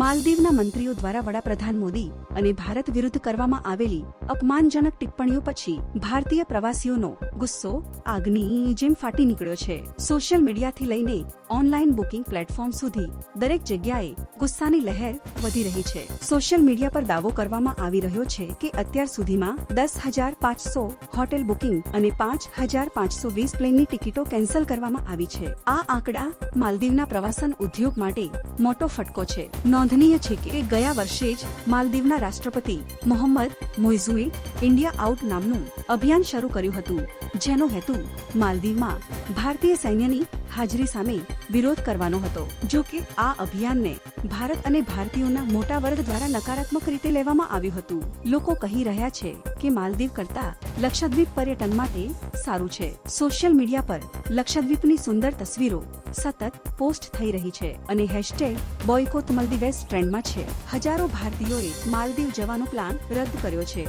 માલદીવના મંત્રીઓ દ્વારા વડાપ્રધાન મોદી અને ભારત વિરુદ્ધ કરવામાં આવેલી અપમાનજનક ટિપ્પણીઓ પછી ભારતીય પ્રવાસીઓનો ગુસ્સો, આગની જેમ ફાટી નીકળ્યો છે. સોશિયલ મીડિયાથી લઈને ઓનલાઈન બુકિંગ પ્લેટફોર્મ સુધી દરેક જગ્યાએ ગુસ્સાની લહેર વધી રહી છે. સોશિયલ મીડિયા પર દાવો કરવામાં આવી રહ્યો છે કે અત્યાર સુધીમાં દસ હજાર પાંચસો હોટેલ બુકિંગ અને પાંચ હજાર પાંચસો વીસ પ્લેનની ટિકિટો કેન્સલ કરવામાં આવી છે. આ આંકડા માલદીવના પ્રવાસન ઉદ્યોગ માટે મોટો ફટકો છે. નોંધનીય છે કે ગયા વર્ષે જ માલદીવના રાષ્ટ્રપતિ મોહમ્મદ મોઇઝુએ ઇન્ડિયા આઉટ નામનું અભિયાન શરૂ કર્યું હતું, જેનો હેતુ માલદીવમાં ભારતીય સૈન્યની હાજરી સામે વિરોધ કરવાનો હતો. જો કે આ અભિયાનને ભારત અને ભારતીયોના મોટા વર્ગ દ્વારા નકારાત્મક રીતે લેવામાં આવ્યું હતું. લોકો કહી રહ્યા છે કે માલદીવ કરતા લક્ષદ્વીપ પર્યટન માટે સારું છે. સોશિયલ મીડિયા પર લક્ષદ્વીપની સુંદર તસવીરો સતત પોસ્ટ થઈ રહી છે અને હેશટેગ બોયકોત માલદીવેસ ટ્રેન્ડમાં છે. હજારો ભારતીયોએ માલદીવ જવાનો પ્લાન રદ કર્યો છે.